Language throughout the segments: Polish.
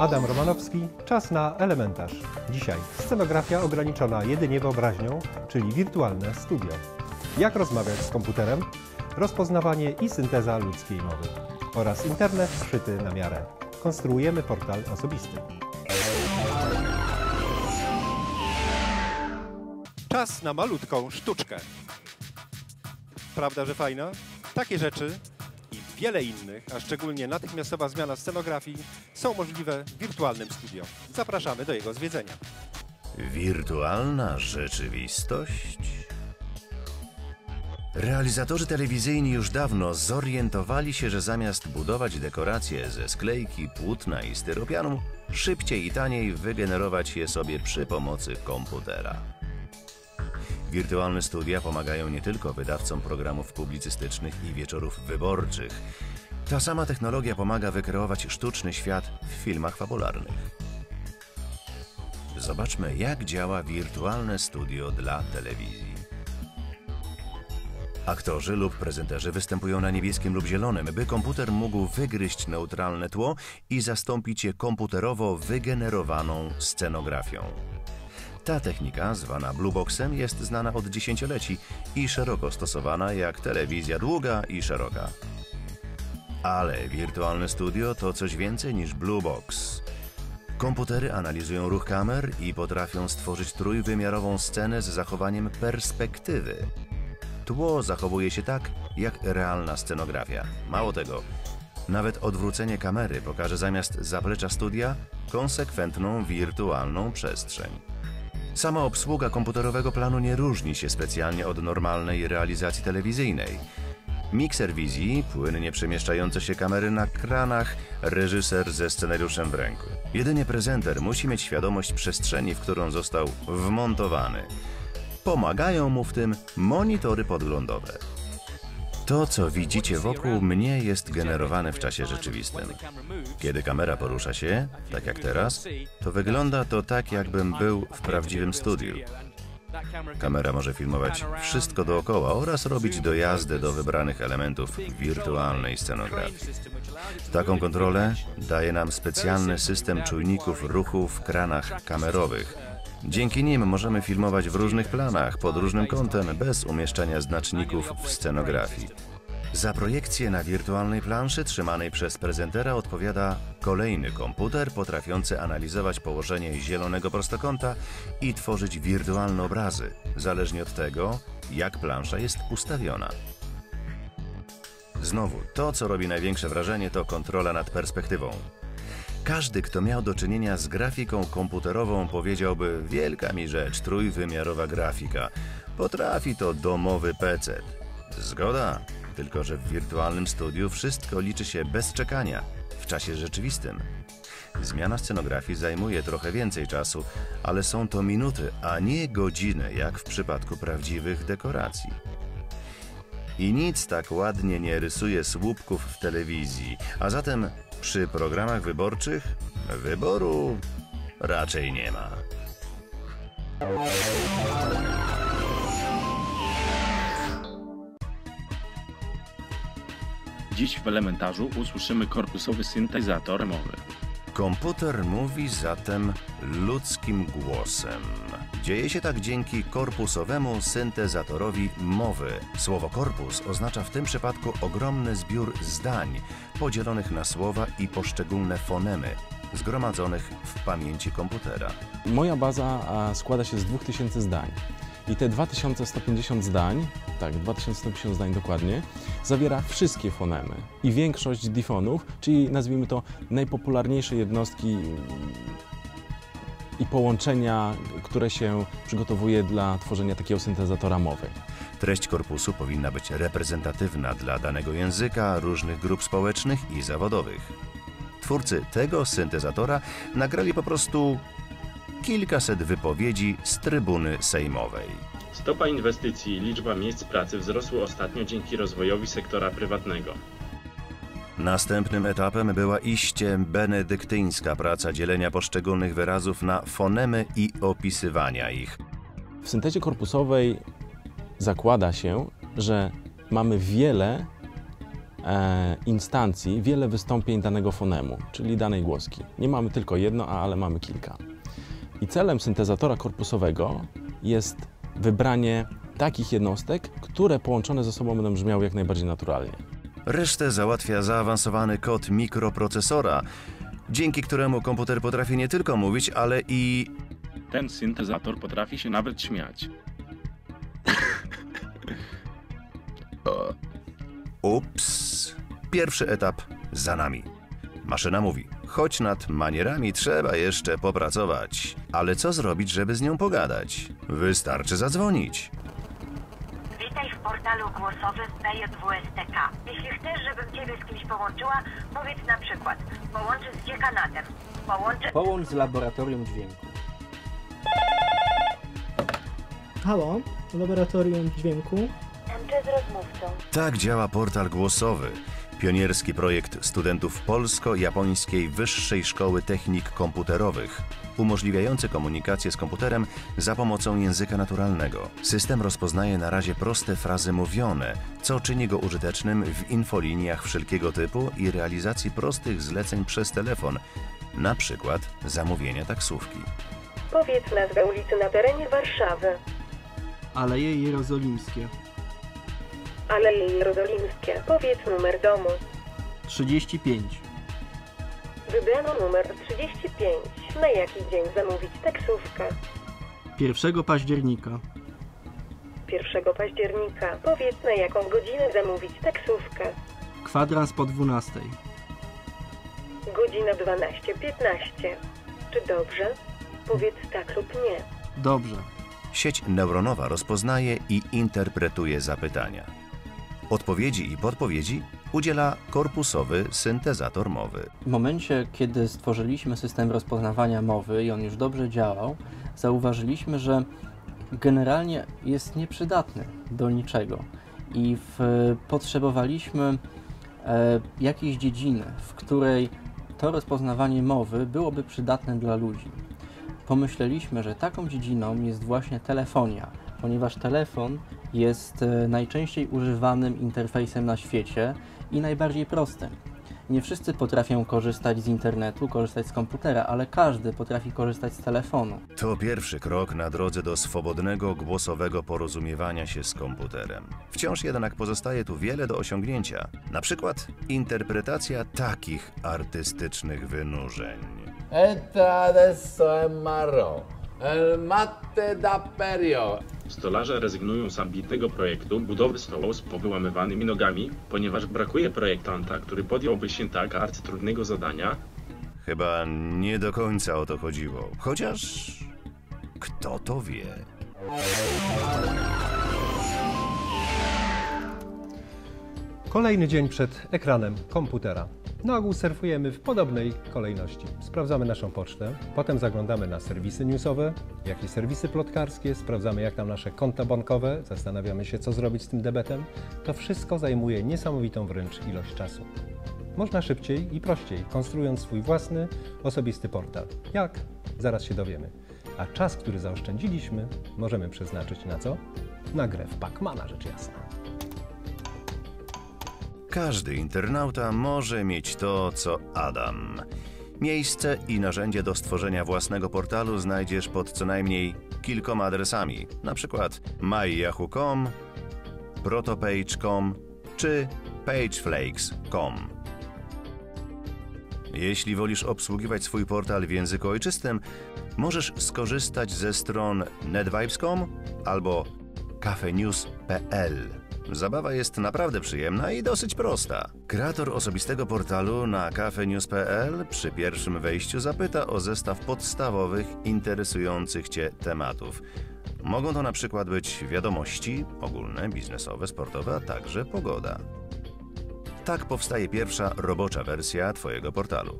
Adam Romanowski, czas na elementarz. Dzisiaj scenografia ograniczona jedynie wyobraźnią, czyli wirtualne studio. Jak rozmawiać z komputerem? Rozpoznawanie i synteza ludzkiej mowy. Oraz internet wszyty na miarę. Konstruujemy portal osobisty. Czas na malutką sztuczkę. Prawda, że fajna? Takie rzeczy i wiele innych, a szczególnie natychmiastowa zmiana scenografii są możliwe w wirtualnym studio. Zapraszamy do jego zwiedzenia. Wirtualna rzeczywistość? Realizatorzy telewizyjni już dawno zorientowali się, że zamiast budować dekoracje ze sklejki, płótna i styropianu, szybciej i taniej wygenerować je sobie przy pomocy komputera. Wirtualne studia pomagają nie tylko wydawcom programów publicystycznych i wieczorów wyborczych. Ta sama technologia pomaga wykreować sztuczny świat w filmach fabularnych. Zobaczmy, jak działa wirtualne studio dla telewizji. Aktorzy lub prezenterzy występują na niebieskim lub zielonym, by komputer mógł wygryźć neutralne tło i zastąpić je komputerowo wygenerowaną scenografią. Ta technika, zwana blueboxem, jest znana od dziesięcioleci i szeroko stosowana jak telewizja długa i szeroka. Ale wirtualne studio to coś więcej niż bluebox. Komputery analizują ruch kamer i potrafią stworzyć trójwymiarową scenę z zachowaniem perspektywy. Tło zachowuje się tak, jak realna scenografia. Mało tego, nawet odwrócenie kamery pokaże zamiast zaplecza studia konsekwentną wirtualną przestrzeń. Sama obsługa komputerowego planu nie różni się specjalnie od normalnej realizacji telewizyjnej. Mikser wizji, płynnie przemieszczające się kamery na kranach, reżyser ze scenariuszem w ręku. Jedynie prezenter musi mieć świadomość przestrzeni, w którą został wmontowany. Pomagają mu w tym monitory podglądowe. To, co widzicie wokół mnie, jest generowane w czasie rzeczywistym. Kiedy kamera porusza się, tak jak teraz, to wygląda to tak, jakbym był w prawdziwym studiu. Kamera może filmować wszystko dookoła oraz robić dojazdy do wybranych elementów wirtualnej scenografii. Taką kontrolę daje nam specjalny system czujników ruchu w kranach kamerowych. Dzięki nim możemy filmować w różnych planach, pod różnym kątem, bez umieszczania znaczników w scenografii. Za projekcję na wirtualnej planszy trzymanej przez prezentera odpowiada kolejny komputer potrafiący analizować położenie zielonego prostokąta i tworzyć wirtualne obrazy, zależnie od tego, jak plansza jest ustawiona. Znowu, to co robi największe wrażenie to kontrola nad perspektywą. Każdy, kto miał do czynienia z grafiką komputerową, powiedziałby: Wielka mi rzecz, trójwymiarowa grafika. Potrafi to domowy PC. Zgoda, tylko że w wirtualnym studiu wszystko liczy się bez czekania, w czasie rzeczywistym. Zmiana scenografii zajmuje trochę więcej czasu, ale są to minuty, a nie godziny, jak w przypadku prawdziwych dekoracji. I nic tak ładnie nie rysuje słupków w telewizji, a zatem przy programach wyborczych wyboru raczej nie ma. Dziś w elementarzu usłyszymy korpusowy syntezator mowy. Komputer mówi zatem ludzkim głosem. Dzieje się tak dzięki korpusowemu syntezatorowi mowy. Słowo korpus oznacza w tym przypadku ogromny zbiór zdań, podzielonych na słowa i poszczególne fonemy, zgromadzonych w pamięci komputera. Moja baza składa się z 2000 zdań. I te 2150 zdań, tak, 2150 zdań dokładnie, zawiera wszystkie fonemy i większość difonów, czyli nazwijmy to najpopularniejsze jednostki i połączenia, które się przygotowuje dla tworzenia takiego syntezatora mowy. Treść korpusu powinna być reprezentatywna dla danego języka, różnych grup społecznych i zawodowych. Twórcy tego syntezatora nagrali po prostu kilkaset wypowiedzi z trybuny sejmowej. Stopa inwestycji i liczba miejsc pracy wzrosły ostatnio dzięki rozwojowi sektora prywatnego. Następnym etapem była iście benedyktyńska praca dzielenia poszczególnych wyrazów na fonemy i opisywania ich. W syntezie korpusowej zakłada się, że mamy wiele e, instancji, wiele wystąpień danego fonemu, czyli danej głoski. Nie mamy tylko jedno, ale mamy kilka. I celem syntezatora korpusowego jest wybranie takich jednostek, które połączone ze sobą będą brzmiały jak najbardziej naturalnie. Resztę załatwia zaawansowany kod mikroprocesora, dzięki któremu komputer potrafi nie tylko mówić, ale i Ten syntezator potrafi się nawet śmiać. Ups. Pierwszy etap za nami. Maszyna mówi: choć nad manierami trzeba jeszcze popracować. Ale co zrobić, żeby z nią pogadać? Wystarczy zadzwonić. Portalu głosowym PJWSTK. Jeśli chcesz, żebym Ciebie z kimś połączyła, powiedz na przykład połączy z dziekanatem, połączy... Połącz z laboratorium dźwięku. Halo, laboratorium dźwięku. Łączę z rozmówcą. Tak działa portal głosowy. Pionierski projekt studentów Polsko-Japońskiej Wyższej Szkoły Technik Komputerowych, umożliwiający komunikację z komputerem za pomocą języka naturalnego. System rozpoznaje na razie proste frazy mówione, co czyni go użytecznym w infoliniach wszelkiego typu i realizacji prostych zleceń przez telefon, na przykład zamówienia taksówki. Powiedz nazwę ulicy na terenie Warszawy. Aleje Jerozolimskie. Aleje Jerozolimskie. Powiedz numer domu. 35. Wybrano numer 35. Na jaki dzień zamówić taksówkę? 1 października. 1 października. Powiedz na jaką godzinę zamówić taksówkę. Kwadrans po 12. Godzina 12.15. Czy dobrze? Powiedz tak lub nie. Dobrze. Sieć neuronowa rozpoznaje i interpretuje zapytania. Odpowiedzi i podpowiedzi udziela korpusowy syntezator mowy. W momencie, kiedy stworzyliśmy system rozpoznawania mowy i on już dobrze działał, zauważyliśmy, że generalnie jest nieprzydatny do niczego i w, potrzebowaliśmy e, jakiejś dziedziny, w której to rozpoznawanie mowy byłoby przydatne dla ludzi. Pomyśleliśmy, że taką dziedziną jest właśnie telefonia, ponieważ telefon jest e, najczęściej używanym interfejsem na świecie i najbardziej prostym. Nie wszyscy potrafią korzystać z internetu, korzystać z komputera, ale każdy potrafi korzystać z telefonu. To pierwszy krok na drodze do swobodnego, głosowego porozumiewania się z komputerem. Wciąż jednak pozostaje tu wiele do osiągnięcia. Na przykład interpretacja takich artystycznych wynurzeń. Entra adesso è marrone. El matte da perio. Stolarze rezygnują z ambitnego projektu budowy stołu z powyłamywanymi nogami, ponieważ brakuje projektanta, który podjąłby się tak arcytrudnego zadania, Chyba nie do końca o to chodziło. Chociaż kto to wie? Kolejny dzień przed ekranem komputera. Na ogół surfujemy w podobnej kolejności. Sprawdzamy naszą pocztę, potem zaglądamy na serwisy newsowe, jakieś serwisy plotkarskie, sprawdzamy jak tam nasze konta bankowe, zastanawiamy się co zrobić z tym debetem. To wszystko zajmuje niesamowitą wręcz ilość czasu. Można szybciej i prościej, konstruując swój własny, osobisty portal. Jak? Zaraz się dowiemy. A czas, który zaoszczędziliśmy, możemy przeznaczyć na co? Na grę w Pacmana, rzecz jasna. Każdy internauta może mieć to, co Adam. Miejsce i narzędzie do stworzenia własnego portalu znajdziesz pod co najmniej kilkoma adresami, przykład myyahoo.com, protopage.com czy pageflakes.com. Jeśli wolisz obsługiwać swój portal w języku ojczystym, możesz skorzystać ze stron netvibes.com albo cafenews.pl. Zabawa jest naprawdę przyjemna i dosyć prosta. Kreator osobistego portalu na cafenews.pl przy pierwszym wejściu zapyta o zestaw podstawowych, interesujących Cię tematów. Mogą to na przykład być wiadomości ogólne, biznesowe, sportowe, a także pogoda. Tak powstaje pierwsza robocza wersja Twojego portalu.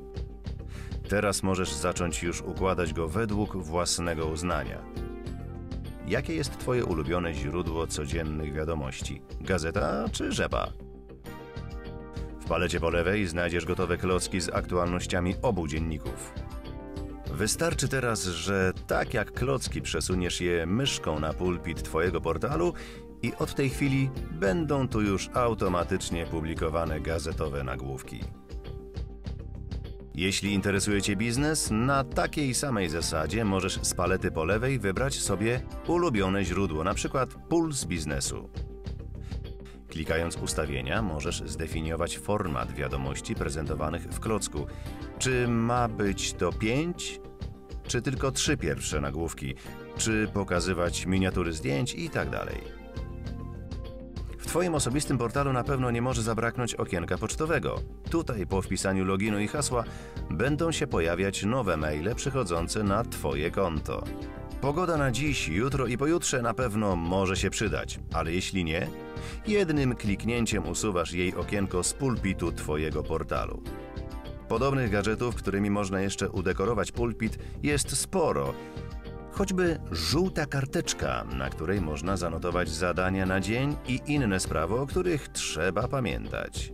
Teraz możesz zacząć już układać go według własnego uznania. Jakie jest Twoje ulubione źródło codziennych wiadomości? Gazeta czy rzepa? W palecie po lewej znajdziesz gotowe klocki z aktualnościami obu dzienników. Wystarczy teraz, że tak jak klocki przesuniesz je myszką na pulpit Twojego portalu i od tej chwili będą tu już automatycznie publikowane gazetowe nagłówki. Jeśli interesuje Cię biznes, na takiej samej zasadzie możesz z palety po lewej wybrać sobie ulubione źródło, przykład Puls Biznesu. Klikając ustawienia, możesz zdefiniować format wiadomości prezentowanych w klocku. Czy ma być to 5, czy tylko trzy pierwsze nagłówki, czy pokazywać miniatury zdjęć i tak. Twoim osobistym portalu na pewno nie może zabraknąć okienka pocztowego. Tutaj po wpisaniu loginu i hasła będą się pojawiać nowe maile przychodzące na Twoje konto. Pogoda na dziś, jutro i pojutrze na pewno może się przydać, ale jeśli nie, jednym kliknięciem usuwasz jej okienko z pulpitu Twojego portalu. Podobnych gadżetów, którymi można jeszcze udekorować pulpit, jest sporo. Choćby żółta karteczka, na której można zanotować zadania na dzień i inne sprawy, o których trzeba pamiętać.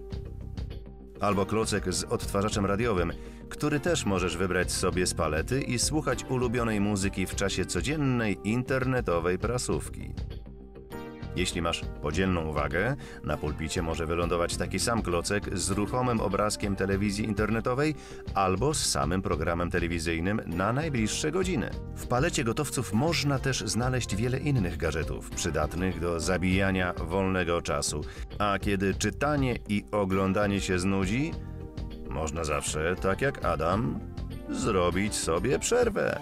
Albo klocek z odtwarzaczem radiowym, który też możesz wybrać sobie z palety i słuchać ulubionej muzyki w czasie codziennej internetowej prasówki. Jeśli masz podzielną uwagę, na pulpicie może wylądować taki sam klocek z ruchomym obrazkiem telewizji internetowej albo z samym programem telewizyjnym na najbliższe godziny. W palecie gotowców można też znaleźć wiele innych gadżetów przydatnych do zabijania wolnego czasu. A kiedy czytanie i oglądanie się znudzi, można zawsze, tak jak Adam, zrobić sobie przerwę.